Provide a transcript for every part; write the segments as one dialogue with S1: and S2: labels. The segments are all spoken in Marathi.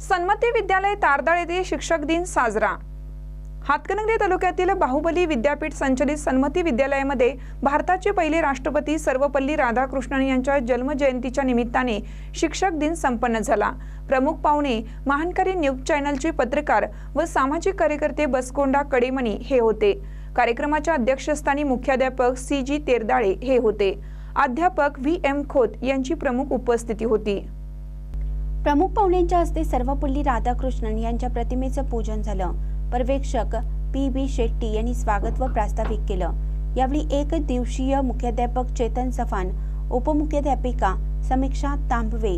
S1: सन्मती विद्यालय तारदाळ येथे शिक्षक दिन साजरा. हातकणंगले तालुक्यातील बाहुबली विद्यापीठ संचलित सन्मती विद्यालयामध्ये भारताचे पहिले राष्ट्रपती सर्वपल्ली राधाकृष्णन यांच्या जन्मजयंतीच्या निमित्ताने शिक्षक दिन संपन्न झाला. प्रमुख पाहुणे महानकरी न्यूज चॅनलचे पत्रकार व सामाजिक कार्यकर्ते बसकोंडा कडेमणी हे होते. कार्यक्रमाच्या अध्यक्षस्थानी मुख्याध्यापक सी जी तेरदाळे हे होते. अध्यापक व्ही एम खोत यांची प्रमुख उपस्थिती होती.
S2: प्रमुख पाहुण्यांच्या हस्ते सर्वपल्ली राधाकृष्णन यांच्या प्रतिमेचं पूजन झालं. पर्यवेक्षक पी बी शेट्टी यांनी स्वागत व प्रास्ताविक केलं. यावेळी एक दिवसीय मुख्याध्यापक चेतन सफान उपमुख्याध्यापिका समीक्षा तांबवे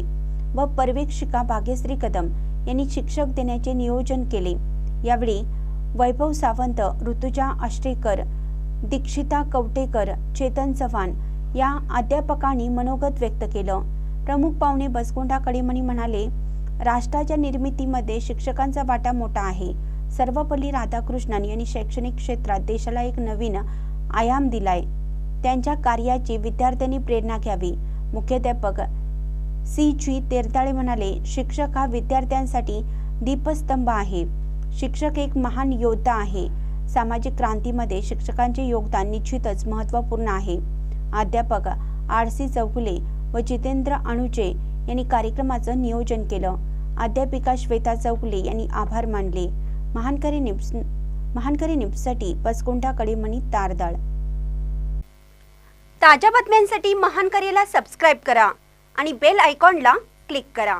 S2: व पर्यवेक्षिका भाग्यश्री कदम यांनी शिक्षक देण्याचे नियोजन केले. यावेळी वैभव सावंत ऋतुजा आष्टेकर दीक्षिता कवटेकर चेतन चव्हाण या अध्यापकांनी मनोगत व्यक्त केलं. प्रमुख पाहुणे बसकोंडा कडेमणी म्हणाले राष्ट्राच्या निर्मितीमध्ये शिक्षकांचा वाटा मोठा आहे. सर्वपल्ली राधाकृष्णन यांनी शैक्षणिक क्षेत्रात देशाला एक नवीन आयाम दिलाय. त्यांच्या कार्याची विद्यार्थ्यांनी प्रेरणा घ्यावी. मुख्याध्यापक सी. जी तेरताळे म्हणाले शिक्षक हा विद्यार्थ्यांसाठी दीपस्तंभ आहे. शिक्षक एक महान योद्धा आहे. सामाजिक क्रांतीमध्ये शिक्षकांचे योगदान निश्चितच महत्त्वपूर्ण आहे. अध्यापक आर. सी. चौगुले व जितेंद्र अणुचे यांनी कार्यक्रमाचं नियोजन केलं. अध्यापिका श्वेता चौगुले यांनी आभार मानले. महानकरी निप्स महानकरी निप्ससाठी पसकोंडा कडेमणी तारदाळ.
S3: ताज्या बातम्यांसाठी महानकरीला सबस्क्राईब करा आणि बेल आयकॉनला क्लिक करा.